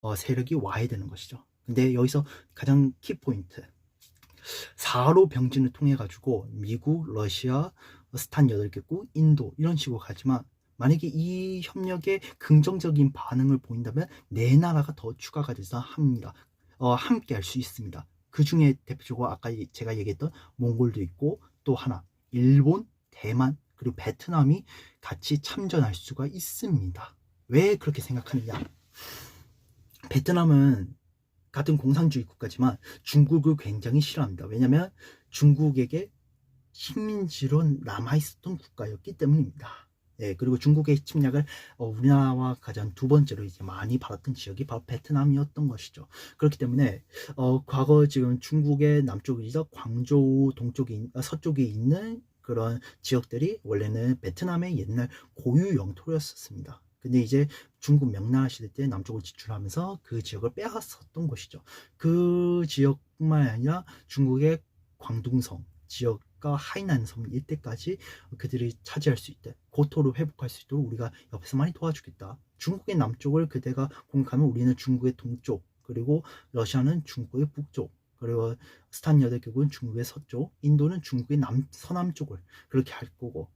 어, 세력이 와야 되는 것이죠. 근데 여기서 가장 키포인트 4로 병진을 통해 가지고 미국, 러시아, 스탄 8개국, 인도 이런 식으로 가지만 만약에 이 협력에 긍정적인 반응을 보인다면 네 나라가 더 추가가 돼서 합니다. 어, 함께 할 수 있습니다. 그 중에 대표적으로 아까 제가 얘기했던 몽골도 있고 또 하나 일본, 대만 그리고 베트남이 같이 참전할 수가 있습니다. 왜 그렇게 생각하느냐? 베트남은 같은 공산주의 국가지만 중국을 굉장히 싫어합니다. 왜냐하면 중국에게 식민지로 남아있었던 국가였기 때문입니다. 예, 그리고 중국의 침략을 어, 우리나라와 가장 두 번째로 이제 많이 받았던 지역이 바로 베트남이었던 것이죠. 그렇기 때문에 어, 과거 지금 중국의 남쪽이죠, 광저우 있- 아, 서쪽에 있는 그런 지역들이 원래는 베트남의 옛날 고유 영토였었습니다. 근데 이제 중국 명나라 시대 때 남쪽을 지출하면서 그 지역을 빼앗았던 것이죠. 그 지역뿐만 아니라 중국의 광둥성 지역과 하이난 섬 일대까지 그들이 차지할 수 있대. 고토를 회복할 수 있도록 우리가 옆에서 많이 도와주겠다. 중국의 남쪽을 그대가 공격하면 우리는 중국의 동쪽, 그리고 러시아는 중국의 북쪽, 그리고 스탄 여대국은 중국의 서쪽, 인도는 중국의 남, 서남쪽을 그렇게 할 거고,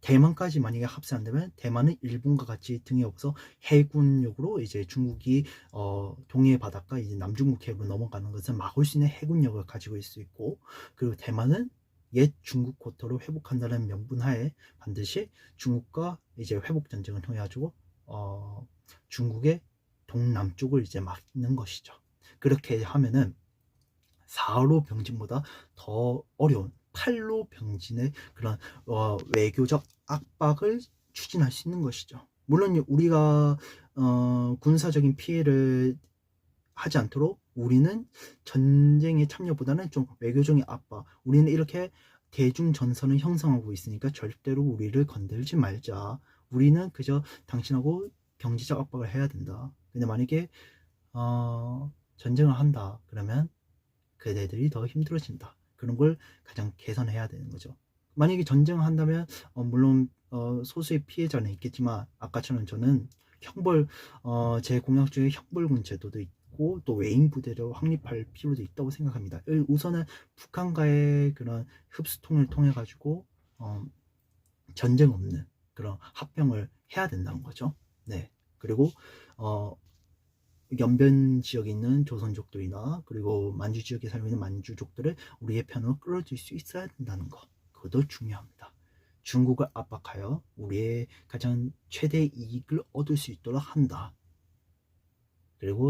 대만까지 만약에 합세한다면 대만은 일본과 같이 등에 업어서 해군력으로 이제 중국이 어, 동해 바닷가 이제 남중국 해로 넘어가는 것을 막을 수 있는 해군력을 가지고 있을 수 있고 그리고 대만은 옛 중국 고토를 회복한다는 명분하에 반드시 중국과 이제 회복 전쟁을 통해 가지고 어, 중국의 동남쪽을 이제 막는 것이죠. 그렇게 하면은 4로 병진보다 더 어려운 8로 병진의 그런 어, 외교적 압박을 추진할 수 있는 것이죠. 물론 우리가 어, 군사적인 피해를 하지 않도록 우리는 전쟁에 참여보다는 좀 외교적인 압박. 우리는 이렇게 대중 전선을 형성하고 있으니까 절대로 우리를 건들지 말자. 우리는 그저 당신하고 경제적 압박을 해야 된다. 근데 만약에 어, 전쟁을 한다 그러면 그대들이 더 힘들어진다. 그런 걸 가장 개선해야 되는 거죠. 만약에 전쟁을 한다면 어, 물론 어, 소수의 피해자는 있겠지만 아까처럼 저는 형벌 어, 제 공약 중에 형벌군 제도도 있고 또 외인 부대를 확립할 필요도 있다고 생각합니다. 우선은 북한과의 그런 흡수통을 통해 가지고 어, 전쟁 없는 그런 합병을 해야 된다는 거죠. 네. 그리고 어, 연변 지역에 있는 조선족들이나 그리고 만주 지역에 살고 있는 만주족들을 우리의 편으로 끌어줄 수 있어야 된다는 거. 그것도 중요합니다. 중국을 압박하여 우리의 가장 최대 이익을 얻을 수 있도록 한다. 그리고